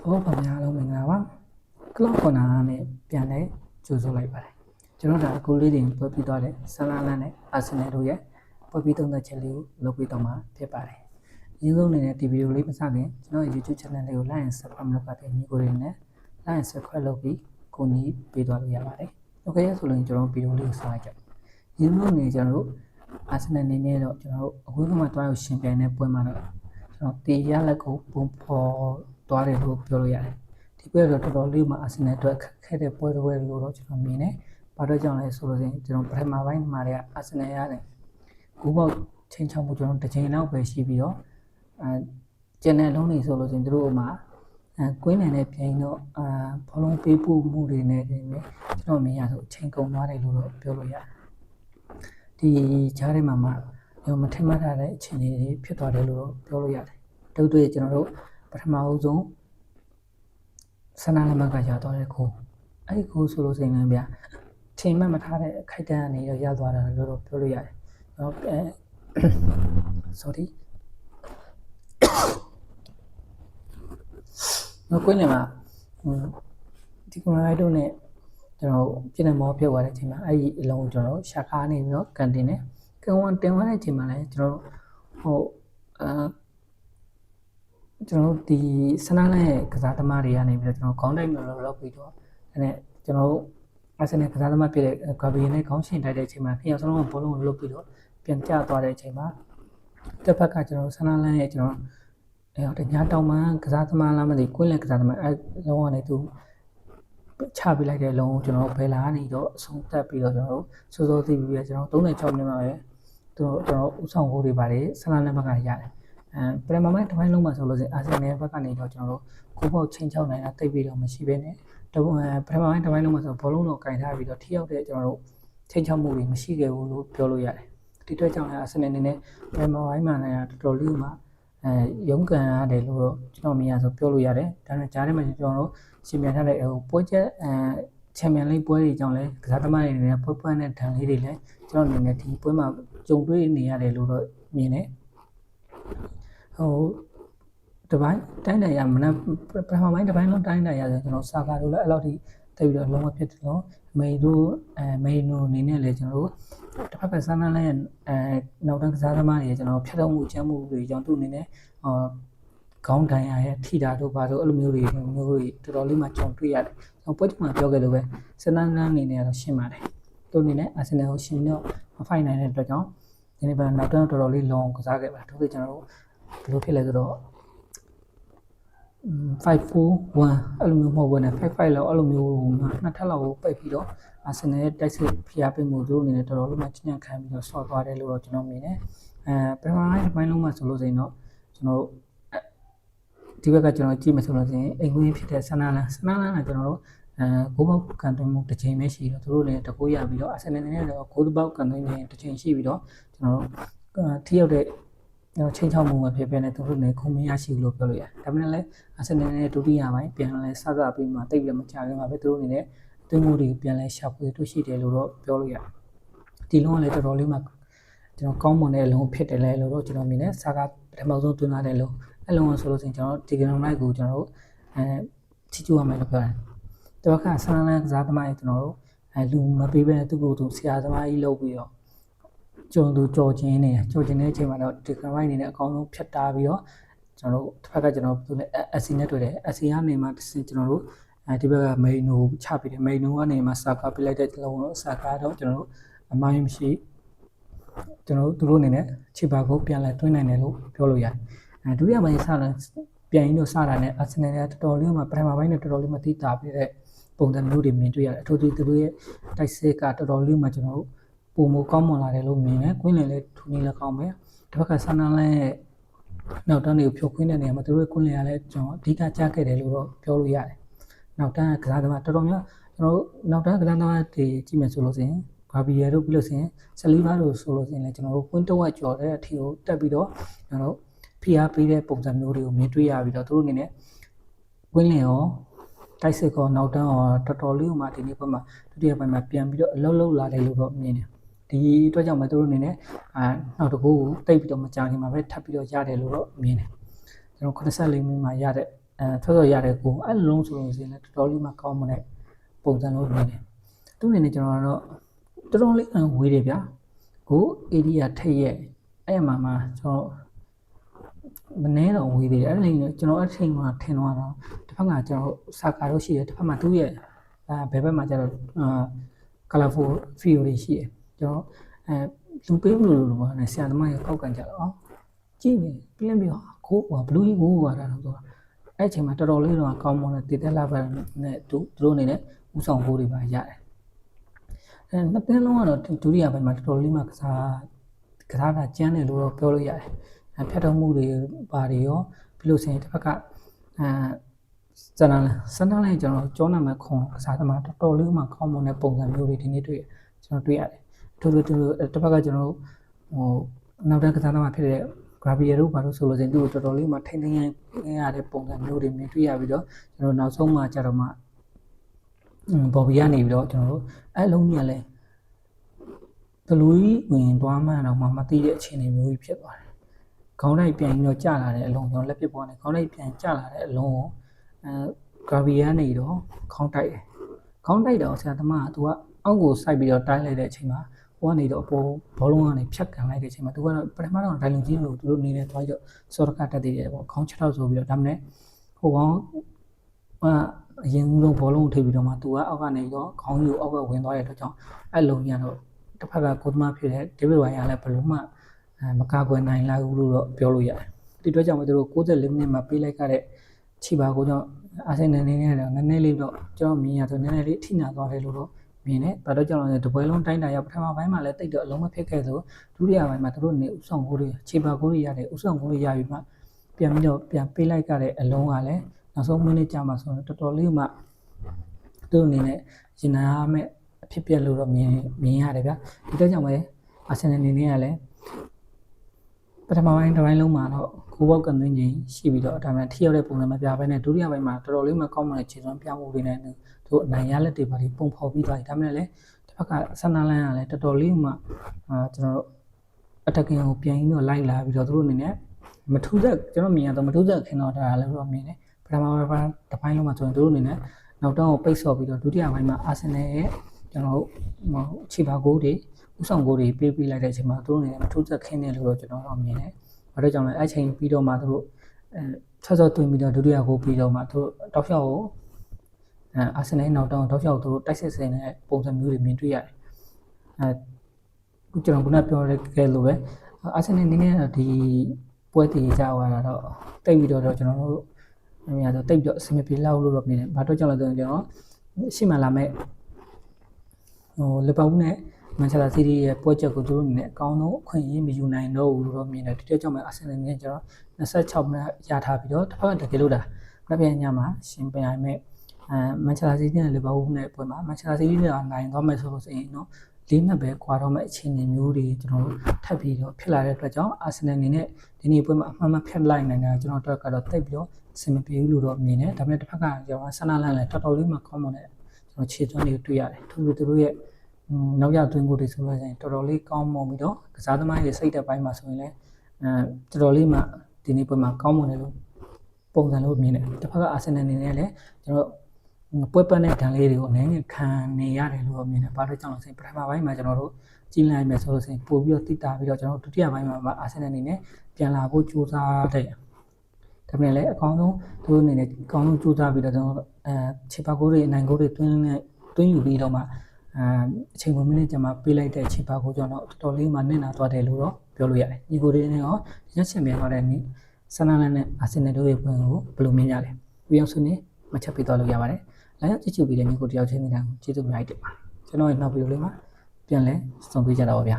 ဘောပါများအားလုံးမင်္ဂလာပါကလောက်ကွန်နာနဲ့ပြန်လဲကြိုဆိုလိုက်ပါတယ်ကျွန်တော်ဒါအကူလေးတွေပွဲပြီးသွားတဲ့ဆလာလန်နဲ့အာဆင်နယ်တို့ရဲ့ပွဲပြီးသုံးသက်ချက်လေးကိုလုပ်ပြီးတော့မှာဖြစ်ပါတယ်အရင်ဆုံးအနေနဲ့ဒီဗီဒီယိုလေးမစခင်ကျွန်တော်ရဲ့ YouTube channel လေးကို like and subscribe လုပ်ပါတဲ့ညီကိုတွေနဲ့ like and subscribe လုပ်ပြီးကိုကြီးပေးသွားလို့ရပါတယ်โอเคဆိုရင်ကျွန်တော်ဗီဒီယိုလေးကိုစလိုက်ကြရင်းလို့နေကျွန်တော်တို့အာဆင်နယ်နေနဲ့တော့ကျွန်တော်တို့အခုကမှတွားရရှင်ပြိုင်တဲ့ပွဲမှာတော့ကျွန်တော်တေရလက်ကိုပုံဖော် သွားတယ်လို့ပြောလို့ရတယ်ဒီပွဲတော့တော်တော်လေးမှအာဆင်နယ်အတွက်ခက်ခဲတဲ့ပွဲတစ်ပွဲလို့တော့ကျွန်တော်မြင်တယ်ဘာလို့ကြောင့်လဲဆိုလို့ရှိရင်ကျွန်တော်ပထမပိုင်းမှာတည်းကအာဆင်နယ်ရတယ်ဂိုးပေါက်ချင်းချောင်းမှုကျွန်တော်တစ်ချိန်လောက်ပဲရှိပြီးတော့အဲကျန်တဲ့လုံးတွေဆိုလို့ရှိရင်တို့မှာအဲကွင်းနယ်နဲ့ပြိုင်တော့အာဘောလုံးပေးပို့မှုတွေနဲ့တင်ပဲကျွန်တော်မြင်ရဆိုချိန်ကုန်သွားတယ်လို့တော့ပြောလို့ရတယ်ဒီကြားထဲမှာမှကျွန်တော်မထင်မှတ်ထားတဲ့အခြေအနေတွေဖြစ်သွားတယ်လို့တော့ပြောလို့ရတယ်တို့တွေ့ကျွန်တော်တို့ ပထမအဦးဆုံးဆန္ဒလက်မှတ်ကရသွားတဲ့ကိုအဲ့ဒီကိုဆိုလို့ရှိရင်လည်းဗျာချိန်မှတ်မထားတဲ့ခိုက်တန်းကနေတော့ရသွားတာလို့တော့ပြောလို့ရတယ်ကျွန်တော်အဲ sorry နော်ကိုင်းနေမှာဟိုဒီကွန်ရိုက်တို့နဲ့ကျွန်တော်ပြင်နေမောဖြစ်သွားတဲ့အချိန်မှာအဲ့ဒီအလုံးကျွန်တော်ရှာကားနေပြီးတော့ကန်တင်တယ်ကန်ဝန်တင်သွားတဲ့အချိန်မှာလည်းကျွန်တော်ဟိုအာ ကျွန်တော်ဒီစနားနဲ့ကစားသမားတွေကနေပြီးတော့ကျွန်တော်ခေါင်းတိုက်မျိုးလို့လောက်ပြီးတော့အဲ့ကျွန်တော်အဆင်နဲ့ကစားသမားဖြစ်တဲ့ဂါဘရီနဲ့ခေါင်းရှင်တိုက်တဲ့အချိန်မှာခင်ဗျာစလုံးကဘောလုံးကိုလုတ်ပြီးတော့ပြန်ကျသွားတဲ့အချိန်မှာတစ်ဖက်ကကျွန်တော်ဆနားလန်းရဲ့ကျွန်တော်အဲတညာတောင်မှကစားသမားလားမသိကွင်းလက်ကစားသမားအဲလုံးဝနေသူချပေးလိုက်တဲ့လုံးကိုကျွန်တော်ဘယ်လာနေတော့အဆုံးတက်ပြီးတော့ကျွန်တော်စိုးစိုးသိပြီးပြီးကျွန်တော်36မိနစ်မှာပဲသူကျွန်တော်ဥဆောင်ဖို့တွေပါတယ်ဆနားလန်းဘက်ကရတယ် အဲပရမမိုင်းတစ်ပိုင်းလုံးမှာဆိုလို့ဆိုအာဆင်နယ်ဘက်ကနေတော့ကျွန်တော်တို့ကိုပေါ့ချင်းချောက်နိုင်တာတိတ်ပြီးတော့မရှိဘဲနဲ့တပပထမပိုင်းတစ်ပိုင်းလုံးမှာဆိုဘောလုံးတော့ကင်ထားပြီးတော့ထိရောက်တဲ့ကျွန်တော်တို့ချင်းချောက်မှုတွေမရှိခဲ့ဘူးလို့ပြောလို့ရတယ်ဒီအတွက်ကြောင့်လည်းအာဆင်နယ်အနေနဲ့ပရမပိုင်းမှာလည်းတော်တော်လေးမှအဲရုန်းကန်ရတယ်လို့တော့ကျွန်တော်မြင်ရဆိုပြောလို့ရတယ်ဒါနဲ့ကြားထဲမှာကျွန်တော်တို့ရှင်ပြန်ထားတဲ့ဟိုပွဲချက်အဲချန်ပီယံလိပွဲတွေကြောင့်လည်းကစားသမားတွေနဲ့ပွဲပွဲနဲ့ဒဏ်လေးတွေလည်းကျွန်တော်မြင်နေဒီပွဲမှာကြုံတွေ့နေရတယ်လို့တော့မြင်တယ် ဟိုတပိုင်းတိုင်းနိုင်ရမနက်ပထမပိုင်းတပိုင်းလုံးတိုင်းနိုင်ရဆိုကျွန်တော်စာကာတို့လည်းအဲ့လောက်ထိတိတ်ပြီးတော့လုံးဝဖြစ်တယ်လို့မေတို့အဲမေနိုအနေနဲ့လည်းကျွန်တော်တို့တစ်ဖက်ကဆန်းနန်းလည်းအဲနောက်တန်းကစားသမားတွေကျွန်တော်ဖြတ်တော့မှုချမ်းမှုတွေကြောင့်သူ့အနေနဲ့ဟောခေါင်းဒဏ်ရာရဲ့ထိတာတို့ဘာတို့အဲ့လိုမျိုးတွေမျိုးတွေတော်တော်လေးမှကြုံတွေ့ရတယ်။ကျွန်တော်ပွဲချိန်မှာပြောခဲ့လို့ပဲဆန်းနန်းအနေနဲ့တော့ရှင်းပါတယ်။သူ့အနေနဲ့အာဆင်နယ်ကိုရှင်းတော့မဖိုင်နိုင်တဲ့အတွက်ကြောင့်ဒီနေ့ပဲနောက်တန်းတော်တော်လေးလောင်ကစားခဲ့ပါ။ဒါပေမဲ့ကျွန်တော်တို့ ဘယ်လိုဖြစ်လဲဆိုတော့541အဲ့လိုမျိုးမဟုတ်ဘူးနဲ့55လောက်အဲ့လိုမျိုးနှစ်ထပ်လောက်ပိတ်ပြီးတော့အာဆင်နယ်ရဲ့တိုက်စစ်ဖျားပိတ်မှုသူတို့အနေနဲ့တော်တော်လေးမှညံ့ခံပြီးတော့ဆော့သွားတယ်လို့တော့ကျွန်တော်မြင်တယ်အဲပထမပိုင်းတစ်ပိုင်းလုံးမှာဆိုလို့ဆိုရင်တော့ကျွန်တော်ဒီဘက်ကကျွန်တော်ကြည့်မယ်ဆိုလို့ဆိုရင်အိမ်ဝင်ဖြစ်တဲ့ဆန္ဒလန်ဆန္ဒလန်ကကျွန်တော်တို့အဲဂိုးပေါက်ကန်သွင်းမှုတစ်ချိန်ပဲရှိတော့သူတို့လည်းတကူရပြီးတော့အာဆင်နယ်နဲ့တော့ဂိုးပေါက်ကန်သွင်းခြင်းတစ်ချိန်ရှိပြီးတော့ကျွန်တော်တို့ထိရောက်တဲ့ ကျွန်တော်ချင်းချောက်မှုမှာဖြစ်ဖြစ်နေသူတို့လည်းခုံမရရှိဘူးလို့ပြောလို့ရတယ်။ဒါပေမဲ့လည်းအာဆင်နယ်နဲ့ဒုတိယပိုင်းပြန်လဲစစပြီးမှတိတ်ပြီးမချခင်မှာပဲသူတို့အနေနဲ့သွင်းမှုတွေပြန်လဲရှာဖွေတွေ့ရှိတယ်လို့တော့ပြောလို့ရတယ်။ဒီလုံးကလည်းတော်တော်လေးမှကျွန်တော်ကောင်းမွန်တဲ့အလုံးဖြစ်တယ်လဲလို့တော့ကျွန်တော်မြင်တယ်။စာကပထမဆုံးသွင်းလာတဲ့လုံးအဲ့လုံးကဆိုလို့ရှိရင်ကျွန်တော်ဒီကနမိုက်ကိုကျွန်တော်တို့အဲချီကျူရမယ်လို့ပြောတယ်။တပတ်ခါဆန်းလန်းကစားသမားကြီးကျွန်တော်တို့အဲလူမပေးဘဲနဲ့သူ့ကိုယ်သူဆရာသမားကြီးလုပ်ပြီးတော့ ကြုံသူကြော်ချင်းနေကြော်ချင်းတဲ့အချိန်မှာတော့ဒီကမိုက်အနေနဲ့အကောင်းဆုံးဖြတ်တာပြီးတော့ကျွန်တော်တို့တစ်ဖက်ကကျွန်တော်သူနဲ့အစီနဲ့တွေ့တယ်အစီကနေမှတစ်စင်ကျွန်တော်တို့အဲဒီဘက်ကမိန်နိုချပြီးတယ်မိန်နိုကနေမှစာကာပြလိုက်တဲ့လုံးတော့စာကာတော့ကျွန်တော်တို့အမိုင်းမရှိကျွန်တော်တို့သူတို့အနေနဲ့ခြေပါကိုပြန်လဲတွင်းနိုင်တယ်လို့ပြောလို့ရတယ်အဲဒုတိယပိုင်းစလာပြန်ရင်တော့စတာနဲ့အာဆင်နယ်ကတော်တော်လေးမှပထမပိုင်းနဲ့တော်တော်လေးမှသိတာပြတဲ့ပုံစံမျိုးတွေမြင်တွေ့ရတယ်အထူးသဖြင့်သူတို့ရဲ့တိုက်စစ်ကတော်တော်လေးမှကျွန်တော်တို့ ပုံမကောင်းမွန်လာတယ်လို့မြင်တယ်။ကွင်းလင်လည်းထူနေလည်းကောင်းပဲ။တစ်ဖက်ကဆန်းနန်းလည်းနောက်တန်းတွေကိုဖြိုခွင်းတဲ့နေရာမှာသူတို့ကွင်းလင်ကလည်းကျွန်တော်အဓိကကြားခဲ့တယ်လို့တော့ပြောလို့ရတယ်။နောက်တန်းကစားသမားတော်တော်များကျွန်တော်တို့နောက်တန်းကစားသမားတွေကြည့်မယ်ဆိုလို့ရှိရင်ဘာဘီယာတို့ပြီးလို့ရှိရင်ဆလီဘာတို့ဆိုလို့ရှိရင်လည်းကျွန်တော်တို့ကွင်းတဝက်ကျော်တဲ့အထီကိုတက်ပြီးတော့ကျွန်တော်တို့ဖိအားပေးတဲ့ပုံစံမျိုးတွေကိုမြင်တွေ့ရပြီးတော့သူတို့အနေနဲ့ကွင်းလင်ရောတိုက်စစ်ကောနောက်တန်းရောတော်တော်လေးမှဒီနေ့ဘက်မှာဒုတိယပိုင်းမှာပြန်ပြီးတော့အလုံးလုံးလာတယ်လို့တော့မြင်တယ် ဒီအတွက်ကြောင့်မသူတို့အနေနဲ့အာနောက်တစ်ခုကိုတိတ်ပြီးတော့မကြခင်မှာပဲထပ်ပြီးတော့ရတယ်လို့တော့မြင်တယ်ကျွန်တော်84မိနစ်မှာရတဲ့အဲဆော့ဆော့ရတဲ့ကိုအဲ့လိုလုံးဆိုလို့ရှိရင်လည်းတော်တော်လေးမှကောင်းမတဲ့ပုံစံလို့မြင်တယ်သူ့အနေနဲ့ကျွန်တော်ကတော့တော်တော်လေးအဝေးတယ်ဗျာကို area ထိတ်ရဲ့အဲ့မှာမှကျွန်တော်မနှဲတော့ဝေးသေးတယ်အဲ့ဒီကျွန်တော်အချိန်မှာထင်တော့တော့တစ်ဖက်ကကျွန်တော်စာကာတော့ရှိတယ်တစ်ဖက်မှာသူ့ရဲ့အဲဘယ်ဘက်မှာကျတော့အာ colorful feel တွေရှိတယ် ကျွန်တော်အဲလူပေးမလို့လို့ပေါ့နဲ့ဆရာသမားရဲ့ကောက်ကန်ကြတော့ကြည့်နေပြင်းပြီးကိုဟိုဘလူးကြီးကိုဟိုတာတော့အဲ့အချိန်မှာတော်တော်လေးတော့ကောင်းမွန်တဲ့တည်တက်လာပါနဲ့သူသူတို့အနေနဲ့ဥဆောင်ဖို့တွေပါရတယ်အဲနှစ်သင်းလုံးကတော့ဒုတိယပိုင်းမှာတော်တော်လေးမှကစားကစားတာကျန်းတယ်လို့တော့ပြောလို့ရတယ်အဲဖြတ်တော်မှုတွေပါတွေရောပြီးလို့ဆိုရင်တစ်ဖက်ကအဲစနလန်စနလန်ကျွန်တော်ကြောနာမဲ့ခွန်ကစားသမားတော်တော်လေးမှကောင်းမွန်တဲ့ပုံစံမျိုးတွေဒီနေ့တွေ့ကျွန်တော်တွေ့ရတယ် ထို့လိုထို့လိုတစ်ဖက်ကကျွန်တော်ဟိုနောက်တဲ့ကစားသမားဖြစ်တဲ့ Gravia တို့ဘာလို့ဆိုလို့ဆိုရင်သူ့ကိုတော်တော်လေးမှထိမ့်သိမ်းရတဲ့ပုံစံမျိုးတွေမြင်တွေ့ရပြီးတော့ကျွန်တော်နောက်ဆုံးမှကြတော့မှဘော်ဘီကနေပြီးတော့ကျွန်တော်တို့အဲ့လုံးကြီးကလည်းဘလူးကြီးဝင်သွားမှတော့မှမသိတဲ့အခြေအနေမျိုးကြီးဖြစ်သွားတယ်။ခေါင်းတိုက်ပြန်ပြီးတော့ကျလာတဲ့အလုံးကျွန်တော်လက်ပစ်ပေါ်နေခေါင်းတိုက်ပြန်ကျလာတဲ့အလုံးကိုအဲ Gravia နေတော့ခေါင်းတိုက်တယ်။ခေါင်းတိုက်တော့ဆရာသမားကသူကအောက်ကိုစိုက်ပြီးတော့တိုင်းလိုက်တဲ့အချိန်မှာ ဟိုကနေတော့အပေါ်ဘောလုံးကနေဖြတ်ကန်လိုက်တဲ့အချိန်မှာသူကတော့ပထမတော့ဒိုင်လုံကြီးလို့သူတို့နေနေသွားကြစောရကတက်သေးတယ်ပေါ့ခေါင်းချက်တော့ဆိုပြီးတော့ဒါမှမဟုတ်ဟိုကောင်အာအရင်ဆုံးဘောလုံးကိုထိပ်ပြီးတော့မှသူကအောက်ကနေတော့ခေါင်းယူအောက်ကဝင်သွားတဲ့အတွက်ကြောင့်အဲ့လုံကြီးကတော့တစ်ဖက်ကကိုသမားဖြစ်တဲ့ဒေးဗစ်ဝိုင်ယာလည်းဘလို့မှအဲမကာကွယ်နိုင်လိုက်ဘူးလို့တော့ပြောလို့ရတယ်ဒီအတွက်ကြောင့်မသူတို့64မိနစ်မှာပေးလိုက်ကြတဲ့ချီပါကိုကြောင့်အာဆင်နယ်နေနေတော့နည်းနည်းလေးတော့ကျွန်တော်မြင်ရဆိုနည်းနည်းလေးအထိနာသွားတယ်လို့တော့ မြင်တယ်။ဘာလို့ကြောင့်လဲတပွဲလုံးတိုင်းတာရောက်ပထမပိုင်းမှာလည်းတိတ်တော့အလုံးမဖြစ်ခဲ့ဆိုဒုတိယပိုင်းမှာသူတို့နေဥဆောင်ကိုတွေခြေပါကိုတွေရတယ်ဥဆောင်ကိုတွေရပြီးမှပြန်ပြီးတော့ပြန်ပေးလိုက်ကြတဲ့အလုံးကလည်းနောက်ဆုံးမိနစ်ကြာမှဆိုတော့တော်တော်လေးမှသူတို့အနေနဲ့ရင်နာရမယ့်အဖြစ်ပြက်လို့တော့မြင်မြင်ရတယ်ဗျ။ဒီတော့ကြောင့်ပဲအာဆင်နယ်အနေနဲ့ကလည်းပထမပိုင်းတစ်ပိုင်းလုံးမှာတော့ကိုဘောက်ကန်သွင်းခြင်းရှိပြီးတော့ဒါမှထိရောက်တဲ့ပုံစံမပြဘဲနဲ့ဒုတိယပိုင်းမှာတော်တော်လေးမှကောင်းမွန်တဲ့ခြေစွမ်းပြမှုတွေနဲ့ သူအနိုင်ရလက်တွေပါဒီပုံဖော်ပြီးသွားပြီဒါမှလည်းတစ်ဖက်ကဆန္ဒလန်းကလည်းတော်တော်လေးမှအာကျွန်တော်တို့အတက်ကင်ကိုပြန်ပြီးတော့လိုက်လာပြီးတော့သူတို့အနေနဲ့မထူးသက်ကျွန်တော်မြင်ရတော့မထူးသက်ခင်တော့ဒါလည်းတော့မြင်တယ်ပထမပိုင်းတစ်ပိုင်းလုံးမှာဆိုရင်သူတို့အနေနဲ့နောက်တော့ပိတ်ဆော့ပြီးတော့ဒုတိယပိုင်းမှာအာဆင်နယ်ရဲ့ကျွန်တော်တို့ခြေပါကိုတွေဥဆောင်ကိုတွေပေးပေးလိုက်တဲ့အချိန်မှာသူတို့အနေနဲ့မထူးသက်ခင်းတယ်လို့တော့ကျွန်တော်တော့မြင်တယ်။ဘာလို့ကြောင့်လဲအဲ့ချိန်ပြီးတော့မှသူတို့အဲဆက်စောသွင်းပြီးတော့ဒုတိယကိုပြီးတော့မှသူတို့တောက်လျှောက်ကို အဲအာဆင်နယ်နောက်တောင်းတောက်လျှောက်သူတို့တိုက်စစ်စင်တဲ့ပုံစံမျိုးတွေမြင်တွေ့ရတယ်။အဲကျွန်တော်ခုနပြောရခဲ့လို့ပဲအာဆင်နယ်နည်းနည်းဒီပွဲတည်ကြသွားတာတော့တိတ်ပြီးတော့ကျွန်တော်တို့အများတော့တိတ်ပြီးတော့အဆင်မပြေလောက်လို့တော့မြင်တယ်။ဘာတော့ကြောင့်လဲဆိုရင်ကျွန်တော်ရှေ့မှာလာမဲ့ဟိုလီဗာပူးနဲ့မန်ချက်စတာစီးတီးရဲ့ပွဲချက်ကိုသူတို့အနေနဲ့အကောင်းဆုံးအခွင့်အရေးမယူနိုင်တော့ဘူးလို့တော့မြင်တယ်ဒီတော့ကြောင့်ပဲအာဆင်နယ်နဲ့ကျွန်တော်26မိနစ်ရထားပြီးတော့တစ်ဖက်ကတကယ်လို့ဒါမပြည့်ညမှာရှင်ပြိုင်မဲ့ အဲမန်ချက်စတာစီးတီးနဲ့လီဗာပူးနဲ့ပွဲမှာမန်ချက်စတာစီးတီးနဲ့နိုင်သွားမယ်ဆိုလို့ဆိုရင်နော်လေးမှတ်ပဲကွာတော့မဲ့အခြေအနေမျိုးတွေကျွန်တော်တို့ထပ်ပြီးတော့ဖြစ်လာတဲ့အတွက်ကြောင့်အာဆင်နယ်အနေနဲ့ဒီနေ့ပွဲမှာအမှန်မှဖြတ်လိုက်နိုင်တာကျွန်တော်တို့ကတော့တိတ်ပြီးတော့အဆင်မပြေဘူးလို့တော့မြင်တယ်ဒါပေမဲ့တစ်ဖက်ကကျွန်တော်ဆန္ဒလန့်လည်းတော်တော်လေးမှကောင်းမွန်တဲ့ကျွန်တော်ခြေသွင်းတွေတွေ့ရတယ်သူတို့သူတို့ရဲ့နောက်ရသွင်းကိုတွေဆိုလို့ရှိရင်တော်တော်လေးကောင်းမွန်ပြီးတော့ကစားသမားရဲ့စိတ်သက်ပိုင်းမှာဆိုရင်လည်းအဲတော်တော်လေးမှဒီနေ့ပွဲမှာကောင်းမွန်တယ်လို့ပုံစံလို့မြင်တယ်တစ်ဖက်ကအာဆင်နယ်အနေနဲ့လည်းကျွန်တော် ပွဲပတ်တဲ့ဒဏ်လေးတွေကိုအနေနဲ့ခံနေရတယ်လို့မြင်တယ်ဘာလို့ကြောင့်လဲဆိုရင်ပထမပိုင်းမှာကျွန်တော်တို့ကြီးလိုက်မယ်ဆိုလို့ဆိုရင်ပို့ပြီးတော့တိတာပြီးတော့ကျွန်တော်တို့ဒုတိယပိုင်းမှာအာဆင်နယ်အနေနဲ့ပြန်လာဖို့ကြိုးစားတဲ့ဒါပေမဲ့လည်းအကောင်းဆုံးသူတို့အနေနဲ့အကောင်းဆုံးကြိုးစားပြီးတော့ကျွန်တော်အဲခြေပါကိုတွေအနိုင်ကိုတွေတွင်းနဲ့တွင်းယူပြီးတော့မှအဲအချိန်ဝင်မိနစ်ကျမှပေးလိုက်တဲ့ခြေပါကိုကျွန်တော်တော်တော်လေးမှနင့်နာသွားတယ်လို့တော့ပြောလို့ရတယ်ညီကိုတွေနဲ့ရောရက်ချင်ပြန်သွားတဲ့နေ့ဆန္ဒလန်နဲ့အာဆင်နယ်တို့ရဲ့ပွဲကိုဘယ်လိုမြင်ကြလဲပြောင်းဆွနေမချက်ပေးသွားလို့ရပါတယ် လာရောက်ကြည့်ကြည့်ပြီးတဲ့ညီကိုတယောက်ချင်းနေတာကိုကျေးဇူးအများကြီးတင်ပါတယ်ကျွန်တော်ရဲ့နောက်ဗီဒီယိုလေးမှာပြန်လဲစုံပြကြတာပါဗျာ